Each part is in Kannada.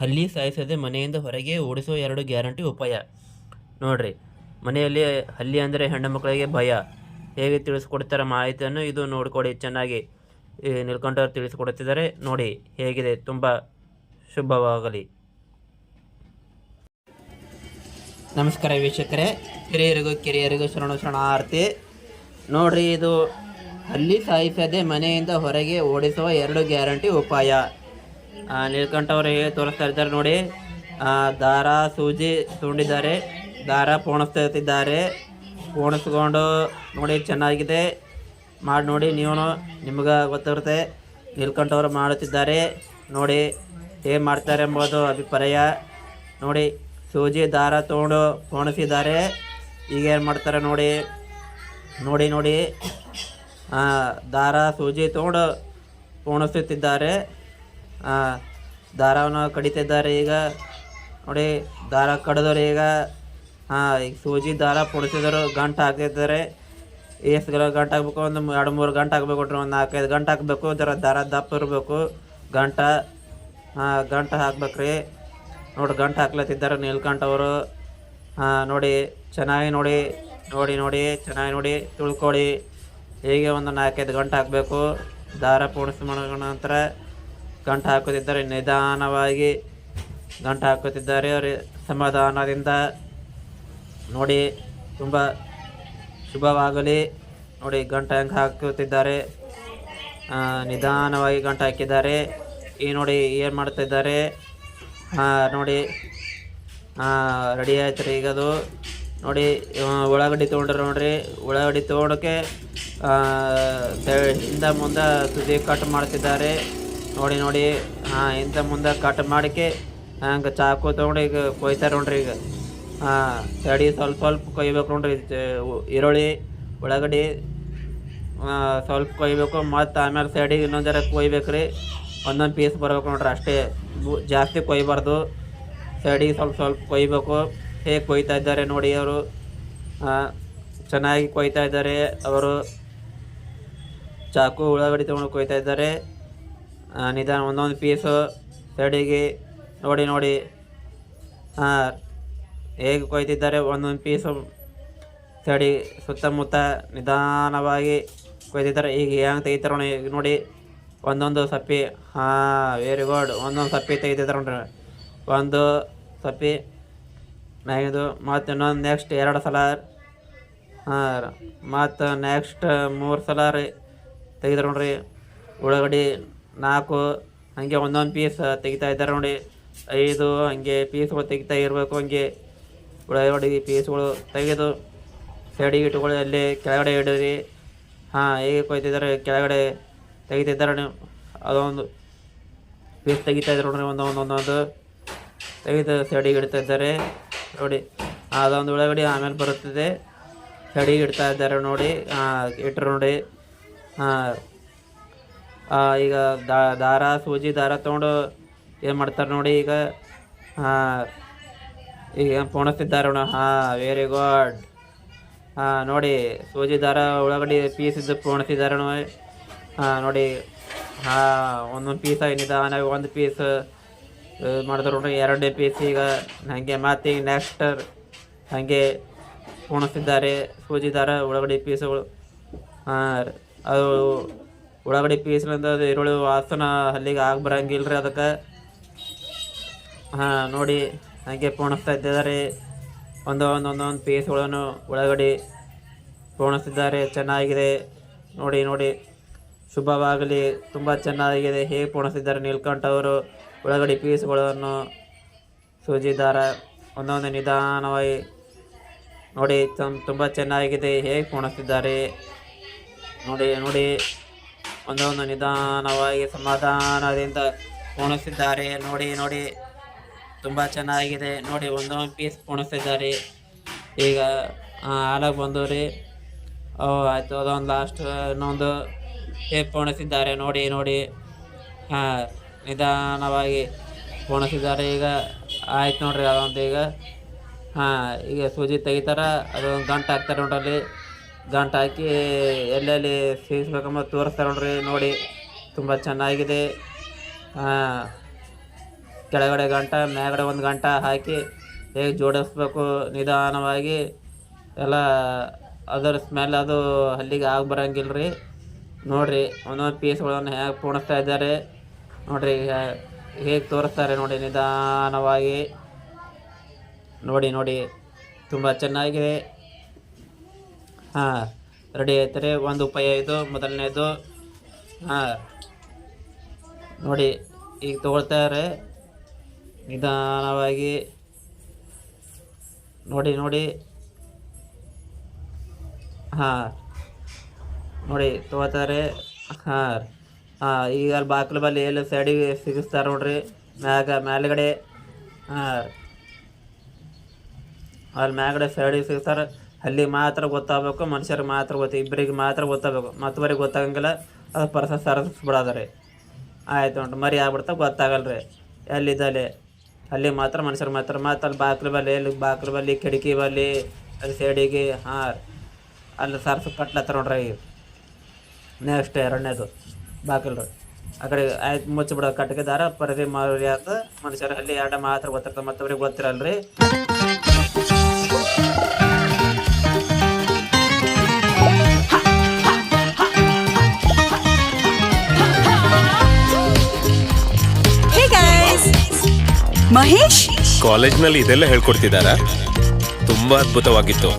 ಹಲ್ಲಿ ಸಾಯಿಸದೆ ಮನೆಯಿಂದ ಹೊರಗೆ ಓಡಿಸೋ ಎರಡು ಗ್ಯಾರಂಟಿ ಉಪಾಯ. ನೋಡ್ರಿ, ಮನೆಯಲ್ಲಿ ಹಲ್ಲಿ ಅಂದರೆ ಹೆಣ್ಣು ಮಕ್ಕಳಿಗೆ ಭಯ. ಹೇಗೆ ತಿಳಿಸ್ಕೊಡ್ತಾರೆ ಮಾಹಿತಿಯನ್ನು ಇದು ನೋಡಿಕೊಡಿ ಚೆನ್ನಾಗಿ. ನಿಲ್ಕೊಂಡವ್ರು ತಿಳಿಸಿಕೊಡುತ್ತಿದ್ದಾರೆ ನೋಡಿ, ಹೇಗಿದೆ? ತುಂಬ ಶುಭವಾಗಲಿ. ನಮಸ್ಕಾರ ವೀಕ್ಷಕರೇ. ಹಿರಿಯರಿಗೂ ಕಿರಿಯರಿಗೂ ಶರಣ ಶರಣಾರ್ಥಿ. ನೋಡ್ರಿ, ಇದು ಹಲ್ಲಿ ಸಾಯಿಸದೆ ಮನೆಯಿಂದ ಹೊರಗೆ ಓಡಿಸುವ ಎರಡು ಗ್ಯಾರಂಟಿ ಉಪಾಯ. ನೀಲಕಂಠವರು ಹೇಗೆ ತೋರಿಸ್ತಾ ಇದ್ದಾರೆ ನೋಡಿ. ದಾರ ಸೂಜಿ ತೊಗೊಂಡಿದ್ದಾರೆ. ದಾರ ಪೋಣಿಸ್ತಿದ್ದಾರೆ ಪೋಣಿಸ್ಕೊಂಡು ನೋಡಿ ಚೆನ್ನಾಗಿದೆ. ಮಾಡಿ ನೋಡಿ ನೀವು ನಿಮ್ಗೆ ಗೊತ್ತಿರುತ್ತೆ. ನೀಲ್ಕಂಠವರು ಮಾಡುತ್ತಿದ್ದಾರೆ. ನೋಡಿ ಏನು ಮಾಡ್ತಾರೆ ಎಂಬುದು ಅಭಿಪ್ರಾಯ. ನೋಡಿ ಸೂಜಿ ದಾರ ತೊಗೊಂಡು ಪೋಣಿಸಿದ್ದಾರೆ. ಈಗ ಏನು ಮಾಡ್ತಾರೆ ನೋಡಿ. ನೋಡಿ ನೋಡಿ. ದಾರ ಸೂಜಿ ತೊಗೊಂಡು ಪೋಣಿಸುತ್ತಿದ್ದಾರೆ. ದಾರವನ್ನು ಕಡಿತಿದ್ದಾರೆ ಈಗ. ನೋಡಿ, ದಾರ ಕಡಿದವ್ರು ಈಗ ಹಾಂ ಈಗ ಸೂಜಿ ದಾರ ಪುಡಿಸಿದರು, ಗಂಟು ಹಾಕಿದ್ದಾರೆ ಎಷ್ಟು ಗಂಟು ಹಾಕ್ಬೇಕು, ಒಂದು ಎರಡು ಮೂರು ಗಂಟೆ ಹಾಕ್ಬೇಕು ಒಂದು ನಾಲ್ಕೈದು ಗಂಟೆ ಹಾಕಬೇಕು ಜರ ದಾರ ದಪ್ಪ ಇರಬೇಕು. ಗಂಟ ಹಾಂ ಗಂಟು ಹಾಕ್ಬೇಕ್ರಿ. ನೋಡಿ, ಗಂಟು ಹಾಕ್ಲತ್ತಿದ್ದಾರೆ ನೀಲ್ಕಂಠವರು ಹಾಂ ನೋಡಿ, ಚೆನ್ನಾಗಿ ನೋಡಿ ನೋಡಿ ನೋಡಿ, ಚೆನ್ನಾಗಿ ನೋಡಿ, ತಿಳ್ಕೊಳ್ಳಿ. ಹೇಗೆ ಒಂದು ನಾಲ್ಕೈದು ಗಂಟೆ ಹಾಕಬೇಕು. ದಾರ ಪೂರ್ಣಿಸಿ ಮಾಡಿದ ನಂತರ ಗಂಟು ಹಾಕುತ್ತಿದ್ದಾರೆ ನಿಧಾನವಾಗಿ ಗಂಟು ಹಾಕುತ್ತಿದ್ದಾರೆ ಅವರ ಸಮಾಧಾನದಿಂದ ನೋಡಿ, ತುಂಬ ಶುಭವಾಗಲಿ. ನೋಡಿ, ಗಂಟು ಹೆಂಗೆ ಹಾಕುತ್ತಿದ್ದಾರೆ. ನಿಧಾನವಾಗಿ ಗಂಟು ಹಾಕಿದ್ದಾರೆ. ಈ ನೋಡಿ ಏನು ಮಾಡ್ತಿದ್ದಾರೆ? ನೋಡಿ ರೆಡಿ ಆಯ್ತು ರೀ ಈಗ ಅದು. ನೋಡಿ ಉಳ್ಳಾಗಡ್ಡಿ ತೊಗೊಂಡ್ರೆ ನೋಡ್ರಿ. ಉಳ್ಳಾಗಡ್ಡಿ ತೊಗೊಂಡಕ್ಕೆ ಹಿಂದೆ ಮುಂದೆ ತುದಿ ಕಟ್ ಮಾಡ್ತಿದ್ದಾರೆ. ನೋಡಿ ನೋಡಿ. ಹಾಂ ಇಂಥ ಮುಂದೆ ಕಟ್ ಮಾಡಕ್ಕೆ ಹಂಗೆ ಚಾಕು ತೊಗೊಂಡು ಈಗ ಕೊಯ್ತಾರೆ ನೋಡ್ರಿ ಈಗ. ಹಾಂ ಸಡಿ ಸ್ವಲ್ಪ ಸ್ವಲ್ಪ ಕೊಯ್ಬೇಕು ನೋಡ್ರಿ. ಈರುಳ್ಳಿ, ಉಳ್ಳಾಗಡ್ಡಿ ಸ್ವಲ್ಪ ಕೊಯ್ಬೇಕು. ಮತ್ತು ಆಮೇಲೆ ಸೈಡಿಗೆ ಇನ್ನೊಂದು ಜರ ಕೊಯ್ಬೇಕು ರೀ. ಒಂದೊಂದು ಪೀಸ್ ಬರ್ಬೇಕು ನೋಡ್ರಿ ಅಷ್ಟೇ. ಜಾಸ್ತಿ ಕೊಯ್ಬಾರ್ದು. ಸೈಡಿಗೆ ಸ್ವಲ್ಪ ಸ್ವಲ್ಪ ಕೊಯ್ಬೇಕು. ಹೇಗೆ ಕೊಯ್ತಾ ಇದ್ದಾರೆ ನೋಡಿ ಅವರು. ಚೆನ್ನಾಗಿ ಕೊಯ್ತಾ ಇದ್ದಾರೆ ಅವರು. ಚಾಕು, ಉಳ್ಳಾಗಡ್ಡಿ ತೊಗೊಂಡು ಕೊಯ್ತಾ ಇದ್ದಾರೆ. ನಿಧಾನ ಒಂದೊಂದು ಪೀಸು ಸೈಡಿಗೆ ನೋಡಿ ನೋಡಿ. ಹಾಂ ಹೇಗೆ ಕೊಯ್ತಿದ್ದಾರೆ ಒಂದೊಂದು ಪೀಸು ಸೈಡಿ ಸುತ್ತಮುತ್ತ ನಿಧಾನವಾಗಿ ಕೊಯ್ತಿದ್ದಾರೆ. ಈಗ ಹೆಂಗೆ ತೆಗಿತಾರೆ ಈಗ ನೋಡಿ. ಒಂದೊಂದು ಸಪ್ಪಿ. ಹಾಂ ವೆರಿ ಗುಡ್ ಒಂದೊಂದು ಸಪ್ಪಿ ತೆಗಿತಿದ್ದಾರೆ ನೋಡ್ರಿ. ಒಂದು ಸಪ್ಪಿ ಮ್ಯಾಗಿದು ಮತ್ತು ಇನ್ನೊಂದು ನೆಕ್ಸ್ಟ್ ಎರಡು ಸಲ. ಹಾಂ, ಮತ್ತು ನೆಕ್ಸ್ಟ್ ಮೂರು ಸಲ ರೀ ತೆಗಿದ್ರು ನೋಡ್ರಿ. ಉಳ್ಳಾಗಡ್ಡಿ ನಾಲ್ಕು, ಹಂಗೆ ಒಂದೊಂದು ಪೀಸ್ ತೆಗಿತಾ ಇದ್ದಾರೆ ನೋಡಿ. ಐದು, ಹಂಗೆ ಪೀಸ್ಗಳು ತೆಗಿತಾ ಇರಬೇಕು, ಹಂಗೆ. ಉಳ್ಳಾಗಡ್ಡಿ ಪೀಸ್ಗಳು ತೆಗೆದು ಸೈಡಿಗೆ ಇಟ್ಕೊಳ್ಳಿ ಅಲ್ಲಿ ಕೆಳಗಡೆ ಇಡಿರಿ. ಹಾಂ, ಹೇಗೆ ಕೊಯ್ತಿದ್ದಾರೆ, ಕೆಳಗಡೆ ತೆಗಿತಿದ್ದಾರೆ ಅದೊಂದು ಪೀಸ್ ತೆಗಿತಾ ಇದ್ದಾರೆ ನೋಡ್ರಿ ಒಂದೊಂದು ಒಂದೊಂದು. ತೆಗೆದು ಸೈಡಿಗೆ ಇಡ್ತಾ ಇದ್ದಾರೆ ನೋಡಿ. ಅದೊಂದು ಒಳಗಡೆ ಆಮೇಲೆ ಬರುತ್ತದೆ. ಸೈಡಿಗೆ ಇಡ್ತಾ ಇದ್ದಾರೆ ನೋಡಿ. ಇಟ್ಟರು ನೋಡಿ. ಹಾಂ ಈಗ ದಾರ, ಸೂಜಿ ದಾರ ತೊಗೊಂಡು ಏನು ಮಾಡ್ತಾರೆ ನೋಡಿ ಈಗ ಹಾಂ ಈಗ ಪೋಣಿಸ್ತಿದ್ದಾರೆ ನೋಡ, ಹಾಂ ವೆರಿ ಗುಡ್ ಹಾಂ ನೋಡಿ, ಸೂಜಿ ದಾರ ಉಳ್ಳಾಗಡ್ಡಿ ಪೀಸ್ ಇದ್ದು ಪೋಣಿಸಿದ್ದಾರೆ ನೋಡಿ. ಹಾಂ ನೋಡಿ, ಹಾಂ, ಒಂದೊಂದು ಪೀಸ ಏನಿದೆ ನಿಧಾನವಾಗಿ ಒಂದು ಪೀಸ್ ಮಾಡಿದ್ರು ನೋಡ್ರಿ, ಎರಡನೇ ಪೀಸ್ ಈಗ ಹಾಗೆ ಮತ್ತೆ ಈಗ ನೆಕ್ಸ್ಟ್ ಹಾಗೆ ಪೋಣಿಸ್ತಿದ್ದಾರೆ, ಸೂಜಿ ದಾರ ಉಳ್ಳಾಗಡ್ಡಿ ಪೀಸ್ಗಳು ಹಾಂ ಅದು ಉಳ್ಳಾಗಡ್ಡಿ ಪೀಸ್ಲಿಂದ ಈರುಳ್ಳಿ ವಾಸನ ಅಲ್ಲಿಗೆ ಆಗಿ ಬರಂಗಿಲ್ಲ ರೀ ಅದಕ್ಕೆ. ಹಾಂ, ನೋಡಿ, ಹಾಗೆ ಪೋಣಿಸ್ತಾ ಇದ್ದಾರೆ ಒಂದೊಂದು ಒಂದು ಒಂದೊಂದು ಪೀಸ್ಗಳನ್ನು ಒಳಗಡೆ ಪೋಣಿಸ್ತಿದ್ದಾರೆ ಚೆನ್ನಾಗಿದೆ. ನೋಡಿ ನೋಡಿ, ಶುಭವಾಗಲಿ, ತುಂಬ ಚೆನ್ನಾಗಿದೆ. ಹೇಗೆ ಪೋಣಿಸ್ತಿದ್ದಾರೆ ನೀಲ್ಕಂಠ ಅವರು. ಒಳಗಡೆ ಪೀಸ್ಗಳನ್ನು ಸೂಜಿದ್ದಾರೆ ದಾರ ಒಂದೊಂದು ನಿಧಾನವಾಗಿ ನೋಡಿ ತುಂಬ ಚೆನ್ನಾಗಿದೆ. ಹೇಗೆ ಪೋಣಿಸ್ತಿದ್ದಾರೆ ನೋಡಿ ನೋಡಿ. ಒಂದೊಂದು ನಿಧಾನವಾಗಿ ಸಮಾಧಾನದಿಂದ ಪೋಣಿಸಿದ್ದಾರೆ ನೋಡಿ ನೋಡಿ. ತುಂಬ ಚೆನ್ನಾಗಿದೆ. ನೋಡಿ, ಒಂದೊಂದು ಪೀಸ್ ಪೋಣಿಸಿದ್ದಾರೆ ಈಗ ಹಾಲಾಗಿ ಬಂದು ರೀ ಓ, ಆಯಿತು. ಅದೊಂದು ಲಾಸ್ಟ್ ಇನ್ನೊಂದು ಹೇಗೆ ಪೋಣಿಸಿದ್ದಾರೆ ನೋಡಿ ನೋಡಿ. ಹಾಂ, ನಿಧಾನವಾಗಿ ಪೋಣಿಸಿದ್ದಾರೆ ಈಗ, ಆಯ್ತು ನೋಡ್ರಿ ಅದೊಂದು ಈಗ. ಹಾಂ, ಈಗ ಸೂಜಿ ತೆಗಿತಾರೆ. ಅದೊಂದು ಗಂಟು ಹಾಕ್ತಾರೆ ನೋಡ್ರಲ್ಲಿ. ಗಂಟು ಹಾಕಿ ಎಲ್ಲೆಲ್ಲಿ ಸೇವಿಸ್ಬೇಕಂಬ ತೋರಿಸ್ತಾರೆ ನೋಡ್ರಿ, ನೋಡಿ. ತುಂಬ ಚೆನ್ನಾಗಿದೆ. ಕೆಳಗಡೆ ಗಂಟ ಮ್ಯಾಗಡೆ ಒಂದು ಗಂಟ ಹಾಕಿ ಹೇಗೆ ಜೋಡಿಸ್ಬೇಕು ನಿಧಾನವಾಗಿ. ಎಲ್ಲ ಅದರ ಸ್ಮೆಲ್ ಅದು ಅಲ್ಲಿಗೆ ಆಗಿ ಬರೋಂಗಿಲ್ಲ ರೀ ನೋಡಿರಿ, ಒಂದೊಂದು ಪೀಸ್ಗಳನ್ನು ಹೇಗೆ ಪೂಣಿಸ್ತಾ ಇದ್ದಾರೆ. ನೋಡಿರಿ ಹೇಗೆ ತೋರಿಸ್ತಾರೆ ನೋಡಿ ನಿಧಾನವಾಗಿ. ನೋಡಿ ನೋಡಿ. ತುಂಬ ಚೆನ್ನಾಗಿದೆ. ಹಾಂ, ರೆಡಿ ರೀ ಒಂದು ಉಪಾಯ ಇದು, ಮೊದಲನೇದು, ಹಾಂ. ನೋಡಿ, ಈಗ ತೊಗೊಳ್ತಾರೆ. ನಿಧಾನವಾಗಿ. ನೋಡಿ ನೋಡಿ. ಹಾಂ. ನೋಡಿ ತೊಗೋತಾರೆ ಹಾಂ. ಹಾಂ, ಈಗ ಅಲ್ಲಿ ಬಾಗಿಲು ಬಲ್ಲಿ ಎಲ್ಲಿ ಸೈಡಿಗೆ ಸಿಗಿಸ್ತಾರೆ ನೋಡ್ರಿ. ಮ್ಯಾಗ, ಮೇಲ್ಗಡೆ. ಹಾಂ. ಅಲ್ಲಿ ಮ್ಯಾಗಡೆ ಸೈಡಿಗೆ ಸಿಗ್ತಾರೆ ಅಲ್ಲಿ ಮಾತ್ರ ಗೊತ್ತಾಗಬೇಕು ಮನುಷ್ಯರಿಗೆ ಮಾತ್ರ ಗೊತ್ತ, ಇಬ್ಬರಿಗೆ ಮಾತ್ರ ಗೊತ್ತಾಗಬೇಕು. ಮತ್ತೊಬ್ಬರಿಗೆ ಗೊತ್ತಾಗಂಗಿಲ್ಲ, ಅದು ಪರಸ ಸರಸ್ಬಿಡಾದ್ರಿ. ಆಯ್ತು ನೋಡ್ರಿ, ಮರಿ ಆಗ್ಬಿಡ್ತಾ ಗೊತ್ತಾಗಲ್ಲ ರೀ ಎಲ್ಲಿದ್ದಲ್ಲಿ ಅಲ್ಲಿ ಮಾತ್ರ ಮನುಷ್ಯರು ಮಾತ್ರ. ಮತ್ತು ಅಲ್ಲಿ ಬಾಕ್ಲು ಬಲ್ಲಿ, ಎಲ್ಲಿ ಬಾಕ್ಲು ಬಲ್ಲಿ, ಕಿಟಕಿ ಬಲ್ಲಿ, ಅಲ್ಲಿ ಸೈಡಿಗೆ, ಹಾಂ, ಅಲ್ಲಿ ಸರ್ಸ್ ಕಟ್ಲತ್ತ ನೋಡ್ರಿ. ನೆಕ್ಸ್ಟ್ ಎರಡನೇದು ಬಾಕಲ್ರಿ ಆ ಕಡೆ ಆಯ್ತು ಮುಚ್ಚಿಬಿಡೋದು ಕಟ್ಟಿಗೆ ದಾರ ಪರದಿ ಮಾರಿ ಆತ ಮನುಷ್ಯರು. ಅಲ್ಲಿ ಎರಡು ಮಾತ್ರ ಗೊತ್ತಿರ್ತದೆ ಮತ್ತೊಬ್ರಿಗೆ ಗೊತ್ತಿರಲ್ಲ ಮಹೇಶ್? ಕಾಲೇಜ್ನಲ್ಲಿ ಇದೆಲ್ಲ ಹೇಳ್ಕೊಡ್ತಿದ್ದಾರಾ? ತುಂಬಾ ಅದ್ಭುತವಾಗಿತ್ತು.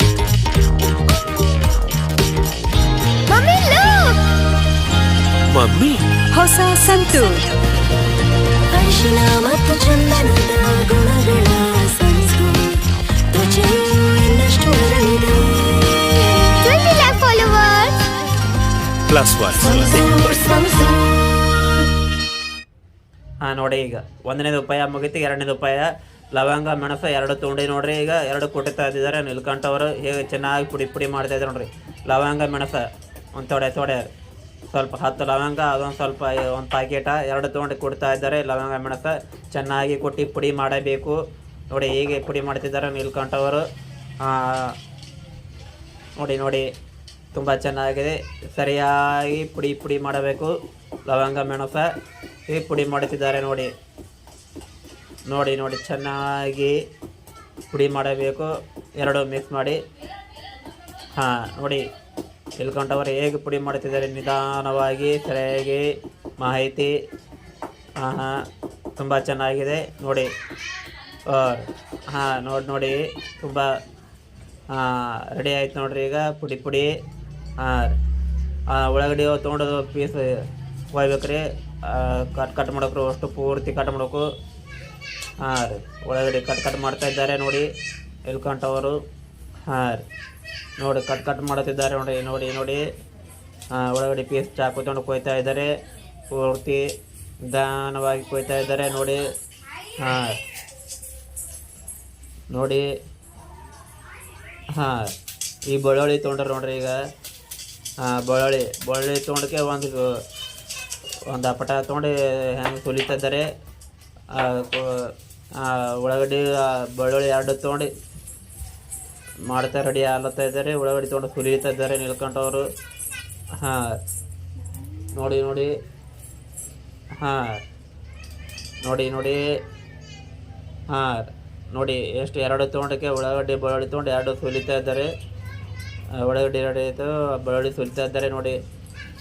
ಮಮ್ಮಿ ಹೊಸ ಸಂತು. ಅರಿಶಿನ ಮತ್ತು ಚಂದನದ ಗುಣಗಳ ಸಂಸ್ಕೃತಿ ತ್ವಚೆಯು ಇನ್ನಷ್ಟು ಅರಳಿದೆ twenty lakh followers plus one ಹಾಂ, ನೋಡಿ ಈಗ. ಒಂದನೇದು ಉಪಾಯ ಮುಗಿತು, ಎರಡನೇದು ಉಪಾಯ ಲವಂಗ, ಮೆಣಸು, ಎರಡು ತುಂಡಿ ನೋಡ್ರಿ. ಈಗ ಎರಡು ಕುಟಿತಾ ಇದ್ದಿದ್ದಾರೆ ನಿಲ್ಕಂಟವರು ಹೇಗೆ ಚೆನ್ನಾಗಿ ಪುಡಿ ಪುಡಿ ಮಾಡ್ತಾ ಇದ್ದಾರೆ ನೋಡ್ರಿ. ಲವಂಗ, ಮೆಣಸು ಒಂದು ತೊಡೆ ತೊಡೆ. ಸ್ವಲ್ಪ ಹತ್ತು ಲವಂಗ, ಅದೊಂದು ಸ್ವಲ್ಪ ಒಂದು ಪ್ಯಾಕೆಟ, ಎರಡು ತೊಗೊಂಡು ಕುಡ್ತಾ ಇದ್ದಾರೆ. ಲವಂಗ, ಮೆಣಸು ಚೆನ್ನಾಗಿ ಕುಟ್ಟಿ ಪುಡಿ ಮಾಡಬೇಕು. ನೋಡಿ ಹೀಗೆ ಪುಡಿ ಮಾಡ್ತಿದ್ದಾರೆ ನಿಲ್ಕಂಠವರು ನೋಡಿ ನೋಡಿ. ತುಂಬ ಚೆನ್ನಾಗಿದೆ. ಸರಿಯಾಗಿ ಪುಡಿ ಪುಡಿ ಮಾಡಬೇಕು. ಲವಂಗ, ಮೆಣಸ ಈ ಪುಡಿ ಮಾಡುತ್ತಿದ್ದಾರೆ ನೋಡಿ. ನೋಡಿ ನೋಡಿ, ಚೆನ್ನಾಗಿ ಪುಡಿ ಮಾಡಬೇಕು. ಎರಡು ಮಿಕ್ಸ್ ಮಾಡಿ. ಹಾಂ, ನೋಡಿ, ತಿಳ್ಕೊಂಡವರು ಹೇಗೆ ಪುಡಿ ಮಾಡುತ್ತಿದ್ದಾರೆ ನಿಧಾನವಾಗಿ, ಸರಿಯಾಗಿ ಮಾಹಿತಿ. ಹಾಂ ಹಾಂ, ತುಂಬ ಚೆನ್ನಾಗಿದೆ. ನೋಡಿ ಹಾಂ, ನೋಡಿ ನೋಡಿ, ತುಂಬ ರೆಡಿ ಆಯ್ತು ನೋಡ್ರಿ ಈಗ ಪುಡಿ ಪುಡಿ. ಹಾಂ ಒಳಗಡೆ ತೊಗೊಂಡು ಪೀಸ್ ಒಯ್ಬೇಕು ರೀ ಕಟ್ ಕಟ್ ಮಾಡಬೇಕು ಅಷ್ಟು ಪೂರ್ತಿ ಕಟ್ ಮಾಡಬೇಕು. ಹಾಂ ರೀ. ಒಳಗಡೆ ಕಟ್ ಕಟ್ ಮಾಡ್ತಾ ಇದ್ದಾರೆ ನೋಡಿ ಎಲ್ಕೊಂಟವರು ಹಾಂ ರೀ. ನೋಡಿ ಕಟ್ ಕಟ್ ಮಾಡುತ್ತಿದ್ದಾರೆ ನೋಡಿ ನೋಡಿ ನೋಡಿ. ಒಳಗಡೆ ಪೀಸ್ ಚಾ ತೊಗೊಂಡು ಕೊಯ್ತಾ ಇದ್ದಾರೆ. ಪೂರ್ತಿ ನಿಧಾನವಾಗಿ ಕೊಯ್ತಾ ಇದ್ದಾರೆ ನೋಡಿ. ಹಾಂ ನೋಡಿ. ಹಾಂ ಈ ಬೆಳ್ಳುಳ್ಳಿ ತೊಗೊಂಡ್ರೆ ನೋಡ್ರಿ ಈಗ. ಹಾಂ, ಬೆಳ್ಳುಳ್ಳಿ. ಬೆಳ್ಳುಳ್ಳಿ ತೊಗೊಂಡಕ್ಕೆ ಒಂದು ಒಂದು ಅಪಟ ತೊಗೊಂಡು, ಹೆಂಗೆ ಸುಲಿತಿದ್ದಾರೆ ಉಳ್ಳಾಗಡ್ಡಿ ಬೆಳ್ಳುಳ್ಳಿ ಎರಡು ತೊಗೊಂಡು. ಮಾಡ್ತಾ ರೆಡಿ ಆಗ್ಲತ್ತಾ ಇದ್ದಾರೆ. ಉಳ್ಳಾಗಡ್ಡಿ ತೊಗೊಂಡು ಸುಲಿತಾ ಇದ್ದಾರೆ ನಿಲ್ಕೊಂಡವರು ಹಾಂ, ನೋಡಿ ನೋಡಿ. ಹಾಂ, ನೋಡಿ ನೋಡಿ. ಹಾಂ, ನೋಡಿ, ಎಷ್ಟು ಎರಡು ತೊಗೊಂಡಕ್ಕೆ ಉಳ್ಳಾಗಡ್ಡಿ, ಬೆಳ್ಳುಳ್ಳಿ ತೊಗೊಂಡು ಎರಡು ಸುಲಿತಾ ಇದ್ದಾರೆ. ಉಳ್ಳಾಗಡ್ಡಿ ಎರಡು ಆಯಿತು ಬೆಳ್ಳುಳ್ಳಿ ಸುಲಿತಾ ಇದ್ದಾರೆ, ನೋಡಿ.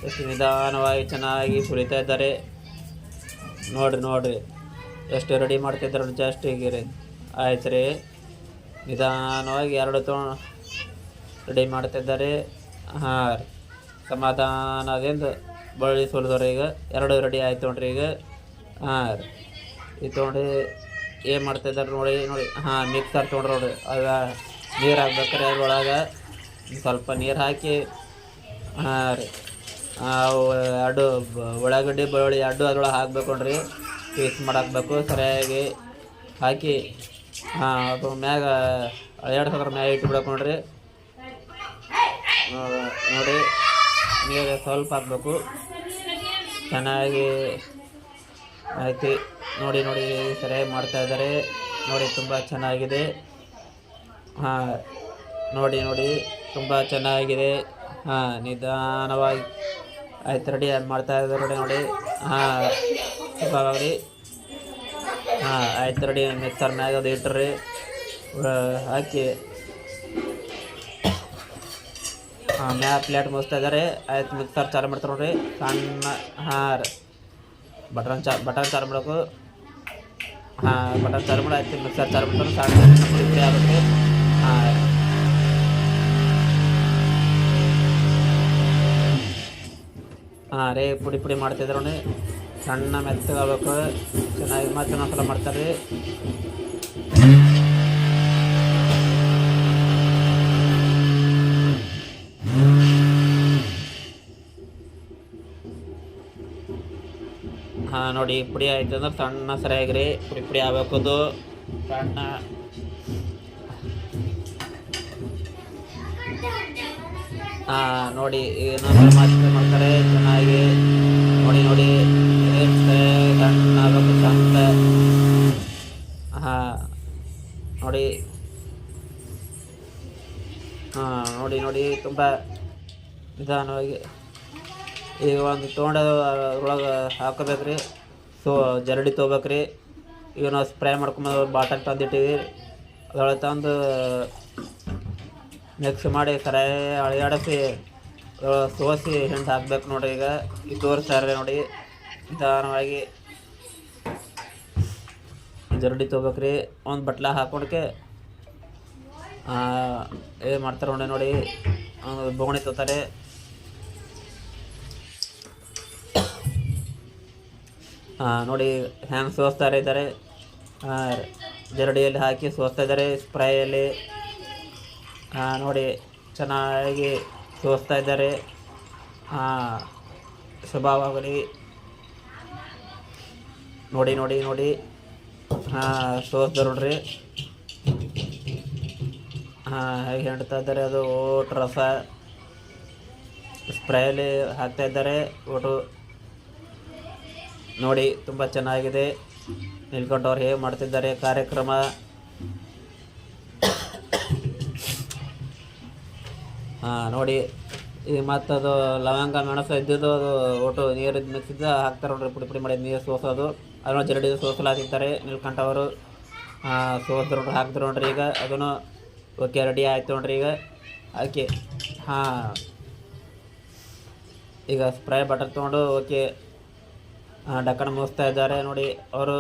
ಎಷ್ಟು ನಿಧಾನವಾಗಿ ಚೆನ್ನಾಗಿ ಸುಳಿತಾ ಇದ್ದಾರೆ. ನೋಡಿರಿ, ನೋಡ್ರಿ. ಎಷ್ಟು ರೆಡಿ ಮಾಡ್ತಿದ್ದಾರೆ ನೋಡಿ ಜಸ್ಟ್ ಈಗ ಆಯ್ತು ರೀ ನಿಧಾನವಾಗಿ ಎರಡು ತೋ ರೆಡಿ ಮಾಡ್ತಿದ್ದಾರೆ. ಹಾಂ ರೀ. ಸಮಾಧಾನದಿಂದ ಬಳ್ಳಿ ಸುಲಿದವ್ರಿ ಈಗ. ಎರಡು ರೆಡಿ ಆಯ್ತು ನೋಡ್ರಿ ಈಗ. ಹಾಂ ರೀ. ಇದು ತೊಗೊಂಡ್ರಿ ಏನು ಮಾಡ್ತಿದ್ದಾರೆ ನೋಡಿ ನೋಡಿ. ಹಾಂ ಮಿಕ್ಸರ್ ತೊಗೊಂಡ್ರಿ ನೋಡ್ರಿ. ಅದು ನೀರು ಹಾಕ್ಬೇಕಾರೆ ಅದ್ರೊಳಗೆ. ಸ್ವಲ್ಪ ನೀರು ಹಾಕಿ. ಹಾಂ ರೀ. ಎರಡು ಉಳ್ಳಾಗಡ್ಡಿ, ಬೆಳ್ಳುಳ್ಳಿ ಎರಡು ಅದ್ರೊಳಗೆ ಹಾಕಬೇಕು ನೋಡ್ರಿ ಪೀಸ್ ಮಾಡಾಕ್ಬೇಕು, ಸರಿಯಾಗಿ ಹಾಕಿ ಹಾಂ ಅದು ಮ್ಯಾಗ ಎರಡು ಸಾವಿರ ಮ್ಯಾಗ ಇಟ್ಬಿಡಕ್ಕೆ ನೋಡ್ರಿ ನೋಡಿ, ನೀರು ಸ್ವಲ್ಪ ಹಾಕ್ಬೇಕು. ಚೆನ್ನಾಗಿ ಆಯ್ತು ನೋಡಿ ನೋಡಿ, ಸರಿಯಾಗಿ ಮಾಡ್ತಾ ಇದ್ದಾರೆ. ನೋಡಿ, ತುಂಬ ಚೆನ್ನಾಗಿದೆ. ಹಾಂ, ನೋಡಿ ನೋಡಿ, ತುಂಬ ಚೆನ್ನಾಗಿದೆ. ಹಾಂ, ನಿಧಾನವಾಗಿ ಆಯ್ತು ರೆಡಿ ಮಾಡ್ತಾ ಇದ್ದಾರೆ ನೋಡಿ ಹಾಂ ರೀ ಹಾಂ ಆಯ್ತು ರೆಡಿ ಮಿಕ್ಸರ್ ಮ್ಯಾಗ ಅದು ಇಟ್ರಿ ಹಾಕಿ ಹಾಂ ಮ್ಯಾ ಪ್ಲೇಟ್ ಮುಗಿಸ್ತಾ ಇದ್ದಾರೆ ಆಯ್ತು ಮಿಕ್ಸರ್ ಚಾಲು ಮಾಡ್ತಾರೆ ನೋಡ್ರಿ ಸಣ್ಣ ಹಾಂ ಬಟನ್ ಚಾ ಬಟನ್ ಚಾಲು ಮಾಡಬೇಕು ಹಾಂ ಬಟನ್ ಚಾಲು ಮಾಡಿ ಆಯ್ತು ಮಿಕ್ಸರ್ ಚಾಲು ಮಾಡ್ತಾರೆ ಸಣ್ಣ ಆಗುತ್ತೆ ಹಾಂ ಹಾಂ, ರೇ, ಪುಡಿ ಪುಡಿ ಮಾಡ್ತಿದ್ರು ಸಣ್ಣ ಮೆತ್ತಗಾಗಬೇಕು ಚೆನ್ನಾಗಿ ಮತ್ತೆ ಇನ್ನೊಂದ್ಸಲ ಮಾಡ್ತಾರೆ. ರೀ ಹಾಂ, ನೋಡಿ, ಪುಡಿ ಆಯ್ತು ಅಂದ್ರೆ ಸಣ್ಣ ಸರಿಯಾಗಿರಿ ಪುಡಿ ಪುಡಿ ಆಗ್ಬೇಕದು ಸಣ್ಣ ನೋಡಿ ಏನಾದರೂ ಮಾತುಕತೆ ಮಾಡ್ತಾರೆ ಚೆನ್ನಾಗಿ ನೋಡಿ ನೋಡಿ ಆಗ್ಬೇಕು ಹಾಂ ನೋಡಿ. ಹಾಂ, ನೋಡಿ ನೋಡಿ, ತುಂಬ ನಿಧಾನವಾಗಿ ಈಗ ಒಂದು ತೊಗೊಂಡು ಅದ್ರೊಳಗೆ ಹಾಕೋಬೇಕ್ರಿ. ಸೊ, ಜರಡಿ ತೊಗೋಬೇಕ್ರಿ. ಈಗ ನಾವು ಸ್ಪ್ರೇ ಮಾಡ್ಕೊಂಬ ಬಾಟಲ್ ತಂದಿಟ್ಟಿವಿ ಅದರೊಳಗೆ ತಂದು ಮಿಕ್ಸ್ ಮಾಡಿ ಸರಿಯಾಗಿ ಅಳಿಯಾಡಿಸಿ ಸೋಸಿ ಹಿಂಡು ಹಾಕ್ಬೇಕು ನೋಡ್ರಿ ಈಗ. ತೋರಿಸ್ತಾರೆ ನೋಡಿ. ನಿಧಾನವಾಗಿ. ಜರಡಿ ತೊಗೋಬೇಕ್ರಿ. ಒಂದು ಬಟ್ಲ ಹಾಕೊಂಡ್ಕೆ ಏನು ಮಾಡ್ತಾರೆ ನೋಡಿ ನೋಡಿ. ಬೋಗಣಿ ತೊಗೋತಾರೆ ಹಾಂ ನೋಡಿ, ಹ್ಯಾಂಗೆ ಸೋಸ್ತಾರೆ ಇದ್ದಾರೆ ಜರಡಿಯಲ್ಲಿ ಹಾಕಿ ಸೋಸ್ತಾ ಇದ್ದಾರೆ ಸ್ಪ್ರೇಯಲ್ಲಿ. ನೋಡಿ, ಚೆನ್ನಾಗಿ ತೋರಿಸ್ತಾ ಇದ್ದಾರೆ. ಶುಭವಾಗಲಿ ನೋಡಿ ನೋಡಿ ನೋಡಿ. ಸೋಸ್ದ ನೋಡ್ರಿ. ಹೇಗೆ ಹೇಳ್ತಾ ಇದ್ದಾರೆ, ಅದು ಓಟ್ ರಸ. ಸ್ಪ್ರೇಯಲ್ಲಿ ಹಾಕ್ತಾ ಇದ್ದಾರೆ, ಓಟು. ನೋಡಿ, ತುಂಬ ಚೆನ್ನಾಗಿದೆ. ನಿಲ್ಕೊಂಡವ್ರು ಹೇಗೆ ಮಾಡ್ತಿದ್ದಾರೆ, ಕಾರ್ಯಕ್ರಮ. ನೋಡಿ. ಈಗ ಮತ್ತದು ಲವಂಗ, ಮೆಣಸು ಇದ್ದಿದ್ದು ಅದು ಒಟ್ಟು ನೀರು ಮಿಕ್ಸಿದ್ದು ಹಾಕ್ತಾರೆ ನೋಡ್ರಿ, ಪುಡಿ ಪುಡಿ ಮಾಡಿ ನೀರು ಸೋಸೋದು. ಅದನ್ನು ಜರಡಿ ಸೋಸಲಾತಿದ್ದಾರೆ ನಿಲ್ಕಂಠವರು ಹಾಂ ಸೋಸ್ ನೋಡ್ರಿ, ಹಾಕಿದ್ರು ನೋಡ್ರಿ ಈಗ. ಅದನ್ನು ಓಕೆ, ರೆಡಿ ಆಯ್ತು ನೋಡ್ರಿ ಈಗ. ಹಾಕಿ, ಹಾಂ. ಈಗ ಸ್ಪ್ರೇ ಬಟರ್ ತೊಗೊಂಡು ಓಕೆ ಡಕ್ಕಣ ಮುಗಿಸ್ತಾ ಇದ್ದಾರೆ ನೋಡಿ. ಅವರು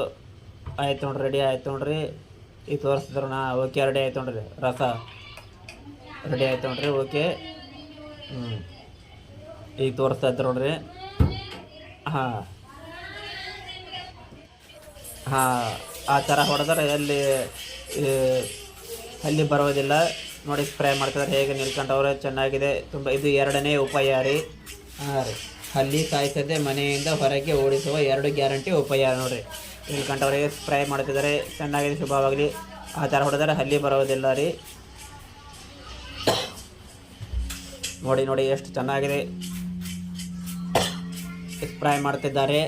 ಆಯ್ತು ನೋಡ್ರಿ, ರೆಡಿ ಆಯ್ತು ನೋಡ್ರಿ. ಈಗ ತೋರಿಸಿದ್ರು ನಾ, ಓಕೆ, ರೆಡಿ ಆಯ್ತು ನೋಡ್ರಿ, ರಸ. ರೆಡಿ ಆಯ್ತು ನೋಡ್ರಿ, ಓಕೆ. ಹ್ಞೂ ಈಗ ತೋರಿಸ್ತಾ ಇದ್ರು ನೋಡ್ರಿ. ಹಾಂ. ಹಾಂ, ಆ ಥರ ಹೊಡೆದ್ರೆ ಅಲ್ಲಿ ಅಲ್ಲಿ ಬರೋದಿಲ್ಲ. ನೋಡಿ ಸ್ಪ್ರೇ ಮಾಡ್ತಾರೆ ಹೇಗೆ ನಿಲ್ಕೊಂಡವ್ರೆ ಚೆನ್ನಾಗಿದೆ. ತುಂಬ, ಇದು ಎರಡನೇ ಉಪಾಯ ರೀ ಹಾಂ ರೀ. ಸಾಯ್ತದೆ ಮನೆಯಿಂದ ಹೊರಗೆ ಓಡಿಸುವ ಎರಡು ಗ್ಯಾರಂಟಿ ಉಪಾಯ ನೋಡ್ರಿ. ನಿಲ್ಕೊಂಡವ್ರಿಗೆ ಸ್ಪ್ರೇ ಮಾಡ್ತಿದ್ದಾರೆ ಚೆನ್ನಾಗಿದೆ, ಶುಭವಾಗಲಿ. ಆ ಥರ ಹೊಡೆದ್ರೆ ಹಲ್ಲಿ ಬರೋದಿಲ್ಲ ರೀ. ನೋಡಿ ನೋಡಿ ಎಷ್ಟು ಚೆನ್ನಾಗಿದೆ. ಫ್ರೈ ಮಾಡ್ತಿದ್ದಾರೆ.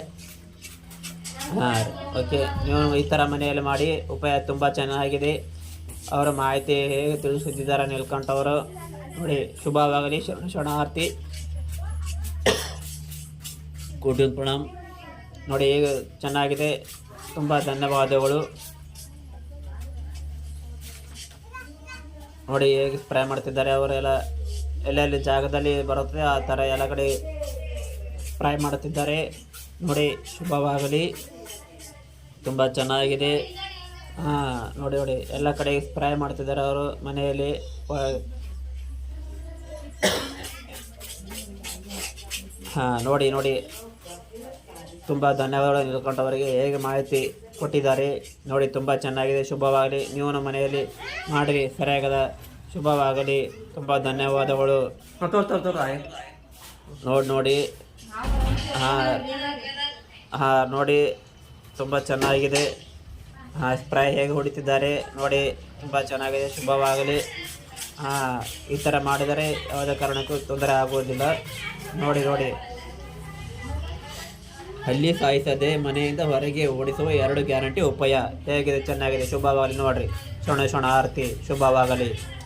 ಹಾಂ, ಓಕೆ, ನೀವು ಈ ಥರ ಮನೆಯಲ್ಲಿ ಮಾಡಿ ಉಪಾಯ ತುಂಬ ಚೆನ್ನಾಗಿದೆ. ಅವರ ಮಾಹಿತಿ ಹೇಗೆ ತಿಳಿಸುತ್ತಿದ್ದಾರೆ ನಿಲ್ಕಂಠವರು ನೋಡಿ, ಶುಭವಾಗಲಿ, ಶರಣ ಶರಣಾರ್ಥಿ. ಗುಡ್ ಪ್ರಣಾಮ್ ನೋಡಿ, ಹೇಗೆ ಚೆನ್ನಾಗಿದೆ. ತುಂಬ ಧನ್ಯವಾದಗಳು. ನೋಡಿ, ಹೇಗೆ ಸ್ಪ್ರೇ ಮಾಡ್ತಿದ್ದಾರೆ ಅವರೆಲ್ಲ. ಎಲ್ಲೆಲ್ಲಿ ಜಾಗದಲ್ಲಿ ಬರುತ್ತೆ ಆ ಥರ ಎಲ್ಲ ಕಡೆ ಫ್ರೈ ಮಾಡುತ್ತಿದ್ದಾರೆ. ನೋಡಿ, ಶುಭವಾಗಲಿ. ತುಂಬ ಚೆನ್ನಾಗಿದೆ. ಹಾಂ, ನೋಡಿ ನೋಡಿ, ಎಲ್ಲ ಕಡೆ ಫ್ರೈ ಮಾಡ್ತಿದ್ದಾರೆ ಅವರು ಮನೆಯಲ್ಲಿ. ಹಾಂ, ನೋಡಿ ನೋಡಿ. ತುಂಬ ಧನ್ಯವಾದಗಳು ನಿಲ್ಕೊಂಡವರಿಗೆ ಹೇಗೆ ಮಾಹಿತಿ ಕೊಟ್ಟಿದ್ದಾರೆ. ನೋಡಿ, ತುಂಬ ಚೆನ್ನಾಗಿದೆ. ಶುಭವಾಗಲಿ. ನೀವು ನಮ್ಮ ಮನೆಯಲ್ಲಿ ಮಾಡಿರಿ, ಸರಿಯಾಗದ ಶುಭವಾಗಲಿ. ತುಂಬ ಧನ್ಯವಾದಗಳು. ನೋಡಿ ನೋಡಿ. ಹಾಂ ಹಾಂ ನೋಡಿ. ತುಂಬ ಚೆನ್ನಾಗಿದೆ. ಹಾಂ ಸ್ಪ್ರೈ ಹೇಗೆ ಹೊಡಿತಿದ್ದಾರೆ ನೋಡಿ. ತುಂಬ ಚೆನ್ನಾಗಿದೆ. ಶುಭವಾಗಲಿ. ಹಾಂ ಈ ಥರ ಮಾಡಿದರೆ ಯಾವುದೇ ಕಾರಣಕ್ಕೂ ತೊಂದರೆ ಆಗುವುದಿಲ್ಲ. ನೋಡಿ ನೋಡಿ. ಹಳ್ಳಿ ಸಾಯಿಸದೆ ಮನೆಯಿಂದ ಹೊರಗೆ ಓಡಿಸುವ ಎರಡು ಗ್ಯಾರಂಟಿ ಉಪಾಯ. ಹೇಗಿದೆ? ಚೆನ್ನಾಗಿದೆ. ಶುಭವಾಗಲಿ. ನೋಡ್ರಿ. ಶೋಣ ಶೋಣ ಆರತಿ. ಶುಭವಾಗಲಿ.